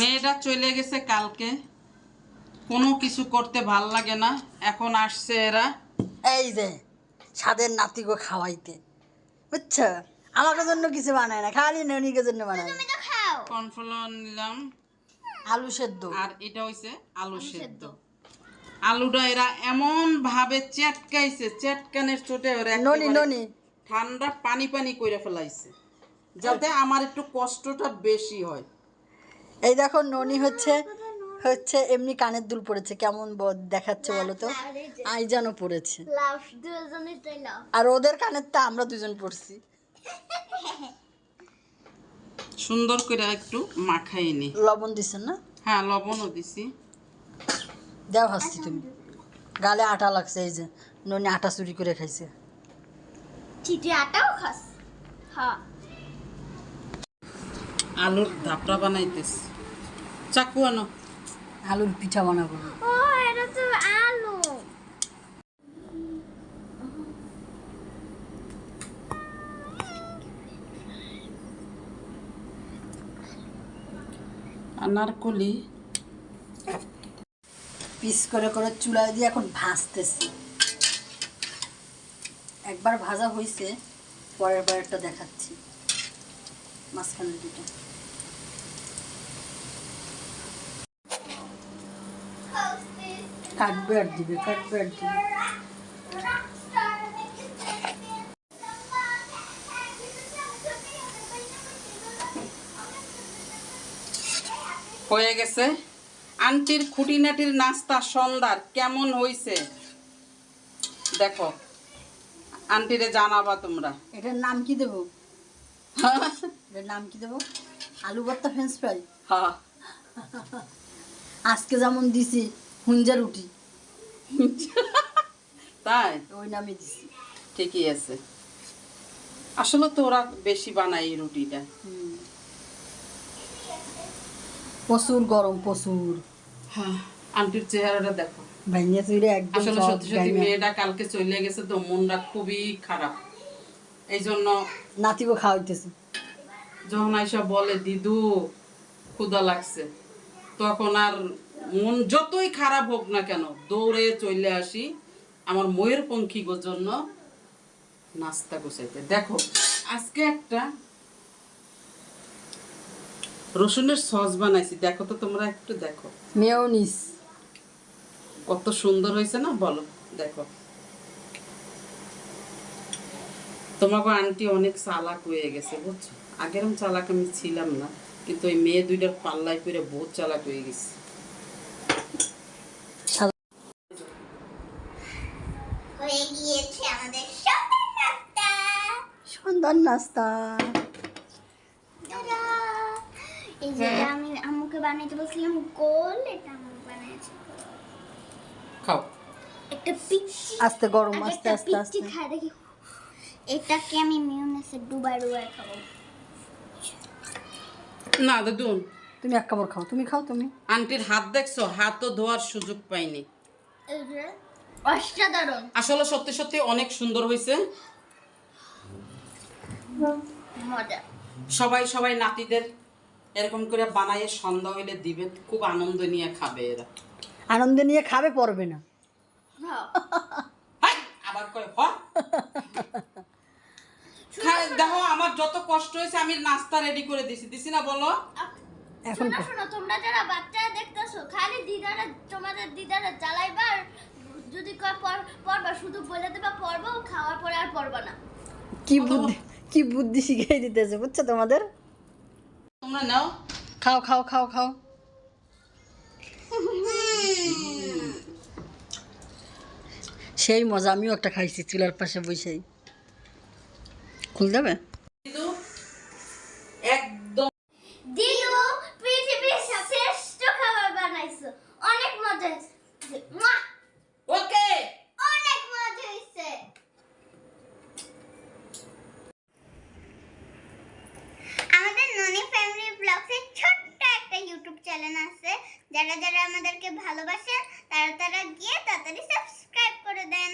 মেয়েটা চলে গেছে কালকে। কোনো কিছু করতে ভালো লাগে না। এখন আসছে এরা। এই যে স্বাদের নাতিগো খাওয়াইতে। বুঝছ? আমাকে জন্য কিছু বানায় না খালি ননিকে জন্য বানায়। কর্নফ্লাওয়ার নিলাম। আলু সেদ্ধ। আর এটা হইছে আলু সেদ্ধ। আলুটা এরা এমন ভাবে চেটকাইছে চেটকানের চোটে ওরা ননি ননি। ঠান্ডা পানি পানি করে ফেলাইছে যাতে আমার একটু কষ্টটা বেশি হয়। এই দেখো ননি হচ্ছে হচ্ছে এমনি কানের দুল পড়েছে কেমন ব- দেখাচ্ছে বলো তো? আইজানও পড়েছে আর ওদের কানের তা আমরা দুজন পড়ছি সুন্দর করে একটু মাখাই নি। লবণ দিছেন না? হ্যাঁ লবণও দিছি। দেও হাসছি তুমি। গালে আটা লাগছে এই যে ননি আটা চুরি করে খাইছে। চিটি আটাও খাস। হ্যাঁ। আলুর ধাপড়া বানাইতেছি। চাকু আনো। আলুর পিঠা বানাবো। ও এটা তো আলু। আনারকলি পিস করে করে চুলায় দিয়ে এখন ভাজতেছি। একবার ভাজা হয়েছে পরের বারেরটা দেখাচ্ছি। মাঝখানের দুটো কাটবে আর দিবে কাটবে আর দিবে। হয়ে গেছে। আন্টির খুঁটিনাটির নাস্তা সন্ধ্যার কেমন হইছে? দেখো আন্টিরে জানাবা তোমরা। এটার নাম কি দেবো? এটার নাম কি দেবো? আলু ভর্তা ফ্রেঞ্চ ফ্রাই হ্যাঁ আজকে যেমন দিছি হুঞ্জা রুটি। তাই? ওই নামে দিছি। ঠিকই আছে। আসলে তো ওরা বেশি বানায় এই রুটিটা। প্রচুর গরম প্রচুর। হ্যাঁ আন্টির চেহারাটা দেখো। ভাইয়া চুইরে একদম আসলে সত্যি সত্যি মেয়েটা কালকে চলে গেছে তো মনটা খুবই খারাপ। এই জন্য নাতিকে খাওয়াইতেছে। যখন আইসা বলে দিদু ক্ষুদা লাগছে। তখন আর মন যতই খারাপ হোক না কেন দৌড়ে চলে আসি আমার ময়ের পঙ্খিগোর জন্য নাস্তা গোছাইতে। দেখো আজকে একটা রসুনের সস বানাইছি। দেখো তো তোমরা একটু দেখো। মেয়নিস কত সুন্দর হয়েছে না বলো দেখো। তোমাকে আন্টি অনেক চালাক হয়ে গেছে বুঝছ? আগেরম চালাক আমি ছিলাম না কিন্তু ওই মেয়ে দুইটার পাল্লায় করে বহুত চালাক হয়ে গেছে। হয়ে গিয়েছে আমাদের নাস্তা। নাস্তা এই যে আমি আম্মুকে বানাইতে বলছিলাম গোল এটা আম্মু বানিয়েছে। খাও। একটা পিচ্ছি আস্তে গরম আস্তে আস্তে আস্তে। খাই দেখি। এটাকে আমি মিউনেসে ডুবাই ডুবাই খাব। না দাদুন তুমি এক কামড় খাও তুমি খাও তুমি। আন্টির হাত দেখছ? হাতও ধোয়ার সুযোগ পাইনি। এই যে। অসাধারণ। আসলে সত্যি সত্যি অনেক সুন্দর হয়েছে। মজা। সবাই সবাই নাতিদের এরকম করে বানাইয়ে সন্ধ্যা হইলে দিবে খুব আনন্দ নিয়ে খাবে এরা। আনন্দ নিয়ে খাবে পড়বে না। হ্যাঁ আবার কয় হ। দেখো আমার যত কষ্ট হয়েছে আমি নাস্তা রেডি করে দিছি। দিছি না বলো? এখন শোনো শোনো তোমরা যারা বাচ্চারা দেখতেছো খালি দিদারা তোমাদের দিদারা আর যদি কয় পর- পড়বা শুধু বলে দেবা পড়ব খাওয়ার পরে আর পড়বা না। কি বুদ্ধি কি বুদ্ধি শিখিয়ে দিতেছে বুঝছ তোমাদের? তোমরা নাও। খাও খাও খাও খাও। সেই মজা আমিও একটা খাইছি চুলার পাশে বসেই। খুল দেবে কিন্তু একদম দিদু পৃথিবীর শ্রেষ্ঠ খাবার বানাইছো অনেক মজা হয়েছে মুয়া! ওকে অনেক মজা হয়েছে আমাদের ননি ফ্যামিলি ব্লগসের ছোট্ট একটা ইউটিউব চ্যানেল আছে যারা যারা আমাদেরকে ভালোবাসেন তারা তারা গিয়ে তাড়াতাড়ি সাবস্ক্রাইব করে দেন।